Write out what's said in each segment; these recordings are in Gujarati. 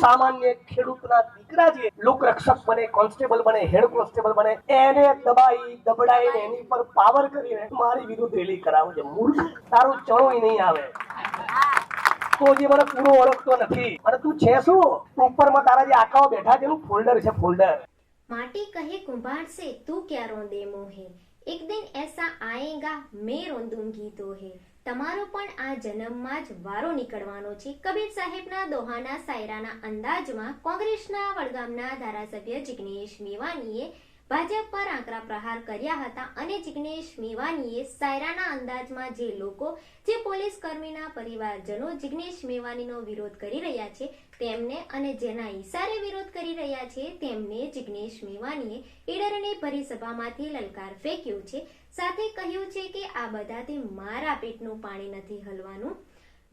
સામાન્ય ખેડૂતના દીકરા જે લોકરક્ષક બને, કોન્સ્ટેબલ બને, હેડ કોન્સ્ટેબલ બને, એને દબાઈ દબડાઈ એની પર પાવર કરીને મારી વિરુદ્ધ રેલી કરાવે છે. મૂર્ખ, તારું ચણોય નહીં આવે. તો જે મને પૂરો ઓળખતો નથી. અને તું છે શું? ઉપરમાં તારા જે આકાઓ બેઠા છે એનું ફોલ્ડર છે ફોલ્ડર માટી કહે કુંભાર સે તું ક્યાં રોંદે મોહે? એક દિન એસા આયેગા, મેં રોંદુંગી તો હે તમારો પણ આ જન્મમાં જ વારો નીકળવાનો છે. કબીર સાહેબના દોહાના સાયરાના અંદાજમાં કોંગ્રેસના વડગામના ધારાસભ્ય જિગ્નેશ મેવાનીએ ભાજપ પર આકરા પ્રહાર કર્યા હતા અને જિગ્નેશ મેવાનીએ સાયરાના અંદાજમાં જે લોકો, જે પોલીસ કર્મીના પરિવારજનો જિગ્નેશ મેવાનીનો વિરોધ કરી રહ્યા છે, તેમને અને જેના ઈશારે વિરોધ કરી રહ્યા છે, તેમને જિગ્નેશ મેવાનીએ ઈડરની પરિસભામાંથી લલકાર ફેંક્યો છે. સાથે કહ્યું છે કે આ બધાથી મારા પેટનું પાણી નથી હલવાનું.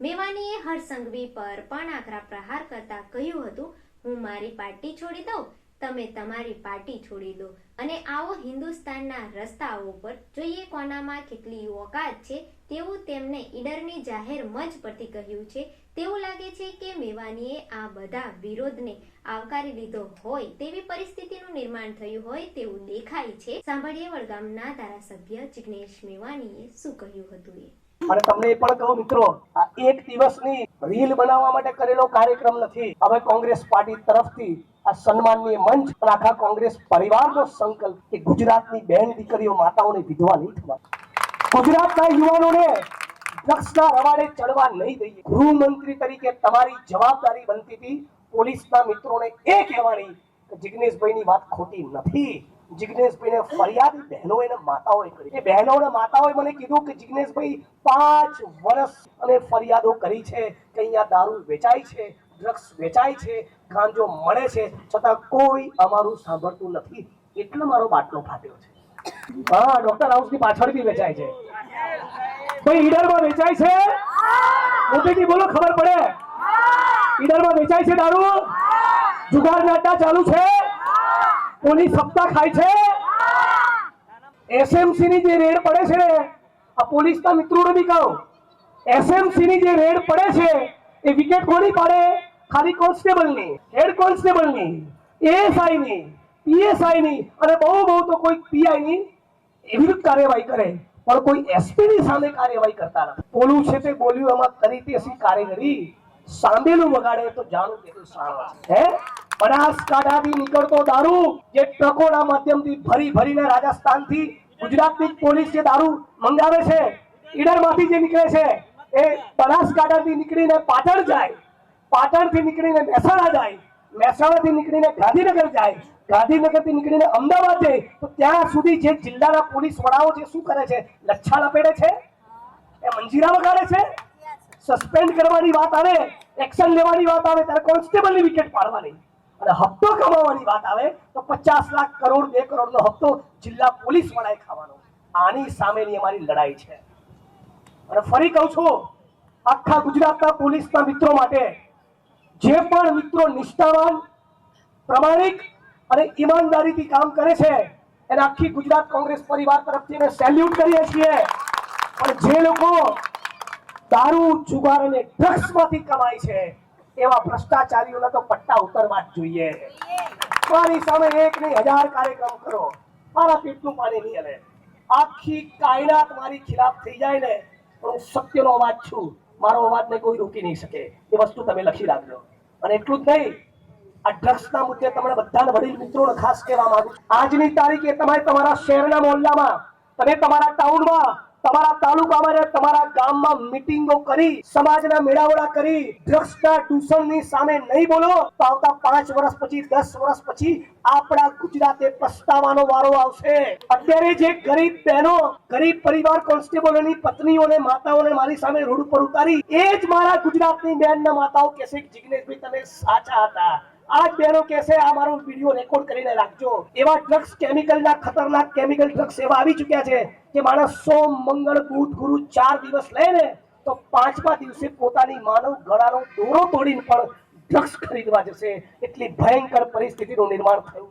મેવાનીએ હરસંઘવી પર પણ આકરા પ્રહાર કરતા કહ્યું હતું, હું મારી પાર્ટી છોડી દઉં? તમે તમારી પાર્ટી છોડી દો અને આવો હિન્દુસ્તાનના રસ્તાઓ પર જોઈએ કોનામાં કેટલી ઓકાત છે તેવું તેમને ઈડરની જાહેર મંચ પરથી કહ્યું છે. તેવું લાગે છે કે મેવાનીએ આ બધા વિરોધને આવકારી લીધો હોય તેવી પરિસ્થિતિનું નિર્માણ થયું હોય તેવું દેખાય છે. સાંભળીએ વડગામના ધારાસભ્ય જિગ્નેશ મેવાનીએ શું કહ્યું હતું એ? અને તમને એ પણ કહું મિત્રો, આ એક દિવસની રીલ બનાવવા માટે કરેલો કાર્યક્રમ નથી. હવે કોંગ્રેસ પાર્ટી તરફથી આ સન્માનની મંચ આખા કોંગ્રેસ પરિવારનો સંકલ્પ કે ગુજરાતની બહેન દીકરીઓ માતાઓને વિધવા નહીં થવા. ગુજરાતના યુવાનોને ડ્રગ્સના રવાડે ચડવા નહીં દઈએ. ગૃહમંત્રી તરીકે તમારી જવાબદારી બનતી હતી. પોલીસના મિત્રોને એ કહેવાની કે જિગ્નેશભાઈની વાત ખોટી નથી. જિગ્નેશભાઈને ફરિયાદ બહેનો અને માતાઓએ કરી. એ બહેનો અને માતાઓએ મને કીધું કે જિગ્નેશભાઈ પાંચ વર્ષ અને ફરિયાદો કરી છે કે અહીંયા દારૂ વેચાય છે ડ્રગ્સ વેચાય છે ગાંજો મળે છે છતાં કોઈ અમારું સાંભળતું નથી. એટલે મારો બાટલો ફાટ્યો છે. હા ડોક્ટર હાઉસની પાછળ બી વેચાય છે. ભાઈ ઈડરમાં વેચાય છે? મોટેથી બોલો ખબર પડે? ઈડરમાં વેચાય છે દારૂ? જુગાર નાટા ચાલુ છે? પોલીસ સપ્તાહ ખાય છે? એસએમસી ની જે રેડ પડે છે, આ પોલીસના મિત્રોને બી કહું. એસએમસી ની જે રેડ પડે છે, એ વિકેટ કોની પાડે? ખાલી કોન્સ્ટેબલની, હેડ કોન્સ્ટેબલની એએસઆઈ ની પીએસઆઈ ની, અને બહુ બહુ તો કોઈ પીઆઈ ની એવી રીત કાર્યવાહી કરે. પણ કોઈ એસપી ની સામે કાર્યવાહી કરતા નથી. બોલું છે તે બોલ્યું, એમાં કરી તે કારીગરી સાંભેલું વગાડે તો જાણું કેટલું સારું હે? બનાસકાંઠાથી નીકળતો દારૂ જે ટ્રકોના માધ્યમથી ભરી ભરીને રાજસ્થાનથી ગુજરાતની પોલીસ જે દારૂ મંગાવે છે. ઈડરમાંથી જે નીકળે છે એ બનાસકાંઠાથી નીકળીને પાટણ જાય. પાટણથી નીકળીને મહેસાણા જાય. મહેસાણાથી નીકળીને ગાંધીનગર જાય. ગાંધીનગરથી નીકળીને અમદાવાદ જાય. તો ત્યાં સુધી જે જિલ્લાના પોલીસ વડાઓ છે શું કરે છે લચ્છા લપેડે છે? એ મંજીરા વગાડે છે? સસ્પેન્ડ કરવાની વાત આવે એક્શન લેવાની વાત આવે ત્યારે કોન્સ્ટેબલની વિકેટ પાડવાની. અને હપ્તો કમાવાની વાત આવે તો પચાસ લાખ કરોડ, બે કરોડનો હપ્તો જિલ્લા પોલીસ વડાએ ખાવાનો. આની સામેની અમારી લડાઈ છે. અને ફરી કહું છું, આખા ગુજરાતના પોલીસના મિત્રો માટે જે પણ મિત્રો નિષ્ઠાવાન, પ્રમાણિક અને ઈમાનદારીથી કામ કરે છે, એને આખી ગુજરાત કોંગ્રેસ પરિવાર તરફથી અમે સેલ્યુટ કરીએ છીએ. પણ જે લોકો દારૂ, જુગાર અને ડ્રગ્સમાંથી કમાય છે એવા ભ્રષ્ટાચારીઓના તો પટ્ટા ઉતરવા જ જોઈએ. મારી સામે એક નહીં, હજાર કાર્યક્રમ કરો. મારા પીઠનું પાણી નહીં હલે. આખી કાયનાત મારી ખિલાફ થઈ જાય ને હું સત્યનો અવાજ છું. મારો અવાજને કોઈ રોકી નહીં શકે. એ વસ્તુ તમે લખી રાખજો. અને એટલું જ નહીં, આ ડ્રગ્સના મુદ્દે તમને બધાને વડીલ મિત્રોને ખાસ કહેવા માંગુ. આજની તારીખે તમે તમારા શહેરના મોહલ્લામાં તમે તમારા ટાઉનમાં તમારા તાલુકામાં તમારા ગામમાં મિટિંગો કરી, સમાજના મેળાવડા કરી ડ્રગ્સના દૂષણની સામે નહીં બોલો, તો આવતા પાંચ વર્ષ પછી, દસ વર્ષ પછી આપણા ગુજરાતે પસ્તાવાનો વારો આવશે. અત્યારે જે ગરીબ બહેનો, ગરીબ પરિવાર કોન્સ્ટેબલોની પત્નીઓને માતાઓને મારી સામે રોડ ઉપર ઉતારી, એ જ મારા ગુજરાતની બહેનના માતાઓ કહેશે કે જિગ્નેશભાઈ, તમે સાચા હતા. આજ બહેનો કહેશે આ મારો વીડિયો રેકોર્ડ કરીને રાખજો. એવા ડ્રગ્સ કેમિકલના ખતરનાક કેમિકલ ડ્રગ્સ એવા આવી ચૂક્યા છે કે માણસ સોમ મંગળ બુધ ગુરુ ચાર દિવસ લે તો પાંચમા દિવસે પોતાની માનવ ગળાનો દોરો તોડીને પણ ડ્રગ્સ ખરીદવા જશે. એટલી ભયંકર પરિસ્થિતિનું નિર્માણ થયું.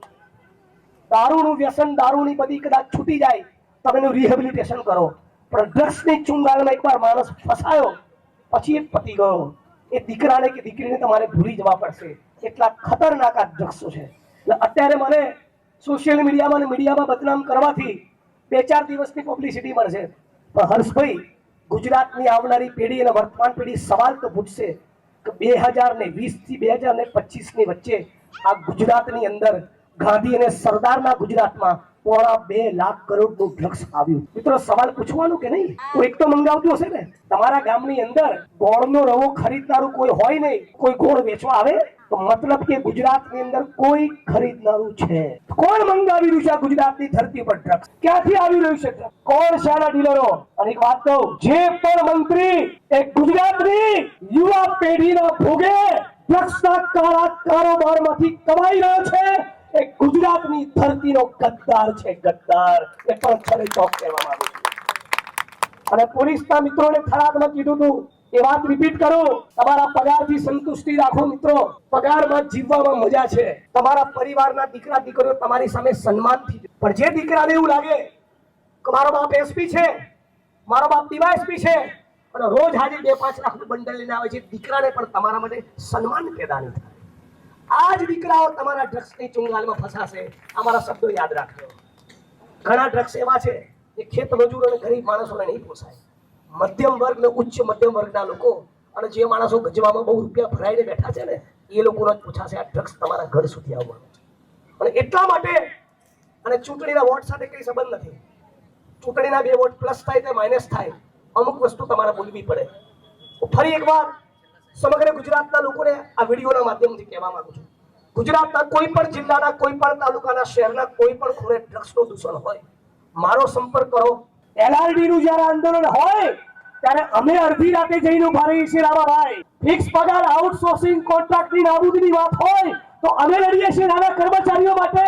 દારૂનું વ્યસન દારૂની બધી કદાચ છૂટી જાય, તમે એનું રિહેબિલિટેશન કરો. પણ ડ્રગ્સની ચુંગાલમાં એકવાર માણસ ફસાયો, પછી એ પતી ગયો. એ દીકરાને કે દીકરીને તમારે ભૂલી જવા પડશે. એટલા ખતરનાક આ ડ્રગ્સો છે. એટલે અત્યારે મને સોશિયલ મીડિયામાં અને મીડિયામાં બદનામ કરવાથી બે ચાર દિવસની પબ્લિસિટી મળશે. પણ હર્ષભાઈ ગુજરાતની આવનારી પેઢી અને વર્તમાન પેઢી સવાલ તો પૂછશે કે બે હજાર ને વીસથી બે હજાર ને પચીસની વચ્ચે આ ગુજરાતની અંદર ગાંધી અને સરદારના ગુજરાતમાં પોણા બે લાખ કરોડનું ડ્રગ્સ આવ્યું. મિત્રો સવાલ પૂછવાનું કે નહીં? કોઈ એક તો મંગાવતું હશે ને. તમારા ગામની અંદર ગોળનો રવો ખરીદનારું કોઈ હોય નહીં. કોઈ ગોળ વેચવા આવે? મતલબ કે ગુજરાતની અંદર કોઈ ખરીદનારું છે. કોણ મંગાવી રહ્યું છે ગુજરાતની ધરતી પર ડ્રગ્સ ક્યાંથી આવી રહ્યું છે કોણ શાળા ડીલરો અને એક વાત કહું, જે પણ મંત્રી એ ગુજરાતની યુવા પેઢીના ભોગે ડ્રગ્સના કાળા કારોબારમાંથી કમાઈ રહ્યો છે, એ ગુજરાતની ધરતીનો ગદ્દાર છે, ગદ્દાર. એ પણ ખરે ચોક કહેવામાં માંગુ છે. અને પોલીસના મિત્રોને ખરાબમાં કીધું હતું એ વાત રિપીટ કરો. તમારા પગારથી સંતુષ્ટિ રાખો મિત્રો. પગારમાં જીવવામાં મજા છે. તમારા પરિવારના દીકરા, દીકરીઓ તમારી સામે સન્માનથી છે. પણ જે દીકરાને એવું લાગે કે મારો બાપ એસપી છે, મારો બાપ ડીવાયએસપી છે, અને રોજ હાજર બે પાંચ લાખનું બંડલ લઈને આવે છે, દીકરાને પણ તમારા માટે સન્માન પેદા નહીં થાય. આ જ દીકરાઓ તમારા ડ્રગ્સની ચુંગાલમાં ફસાશે. અમારા શબ્દો યાદ રાખજો. ઘણા ડ્રગ્સ એવા છે, જે ખેત મજૂરો અને ગરીબ માણસોને નહીં પોસાય. મધ્યમ વર્ગ ને ઉચ્ચ મધ્યમ વર્ગના લોકો અને જે માણસો ગજવામાં બહુ રૂપિયા ભરાઈને બેઠા છે ને, એ લોકોનો જ પૂછાશે, આ ડ્રગ્સ તમારા ઘર સુધી આવવાનું અને એટલા માટે અને ચૂંટણીના વોટ સાથે કઈ સંબંધ નથી. ચૂંટણીના બે વોટ પ્લસ થાય તે માઇનસ થાય. અમુક વસ્તુ તમારે બોલવી પડે. ફરી એકવાર સમગ્ર ગુજરાતના લોકોને આ વિડીયોના માધ્યમથી કહેવા માંગુ છું. ગુજરાતના કોઈ પણ જિલ્લાના, કોઈ પણ તાલુકાના, શહેરના કોઈ પણ ખૂણે ડ્રગ્સનું દૂષણ હોય, મારો સંપર્ક કરો. એલઆરડી નું જયારે આંદોલન હોય, ત્યારે અમે અડધી રાતે જઈને ઊભા રહીએ છીએ રામાભાઈ. ફિક્સ પગાર આઉટસોર્સિંગ કોન્ટ્રાક્ટની નાબૂદીની વાત હોય, તો અમે લડીએ છીએ નાના કર્મચારીઓ માટે.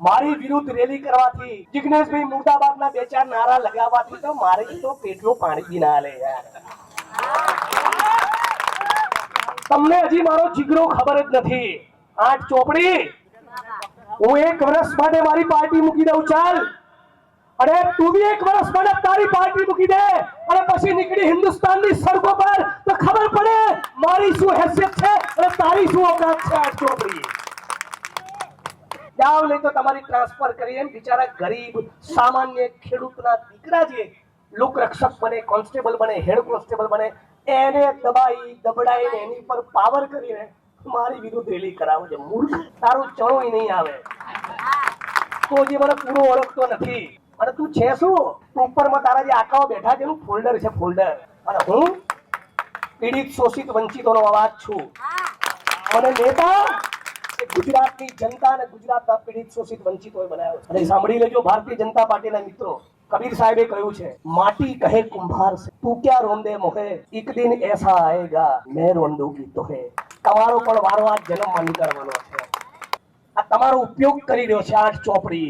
મારી વિરુદ્ધ રેલી કરવાથી જિગ્નેશભાઈ મુર્દાબાદના બે ચાર નારા લગાવવાથી તો મારે તો પેટનું પાણી બી ના લે તમને હજી મારો જીગરો ખબર જ નથી. આઠ ચોપડી. હું એક વર્ષ માટે મારી પાર્ટી મૂકી દઉં, ચાલ. અરે તું બી એક વર્ષ માટે તારી પાર્ટી મૂકી દે. અને પછી નીકળી હિન્દુસ્તાનની સડકો પર. તો ખબર પડે મારી શું હેસિયત છે અને તારી શું ઓકાત છે આઠ ચોપડી. જાવ નહીં તો તમારી ટ્રાન્સફર કરી એમ બિચારા ગરીબ સામાન્ય ખેડૂતના દીકરા જે લોકરક્ષક બને કોન્સ્ટેબલ બને હેડ કોન્સ્ટેબલ બને એને દબાઈ દબડાઈને એની પર પાવર કરીને મારી વિરુદ્ધ રેલી કરાવે છે. મૂર્ખ તારું ચણોય નહીં આવે. તો જે મને પૂરો ઓળખતો નથી. અને તું છે શું? ઉપરમાં તારા જે આકાઓ બેઠા છે એનું ફોલ્ડર છે ફોલ્ડર અને હું પીડિત શોષિત વંચિતોનો અવાજ છું. અને નેતા ગુજરાતની જનતા અને ગુજરાતના પીડિત શોષિત વંચિતોએ બનાવ્યો. અને સાંભળી લેજો, ભારતીય જનતા પાર્ટીના મિત્રો, કબીર સાહેબે કહ્યું છે, માટી કહે કુંભાર છે તું ક્યાં રોંદે મોહે? એક દિન એસા આયેગા, મેં રોંદુગી તો હે તમારો પણ વારવાર જન્મ જન્મમાં નીકળવાનો છે. આ તમારો ઉપયોગ કરી રહ્યો છે આઠ ચોપડી.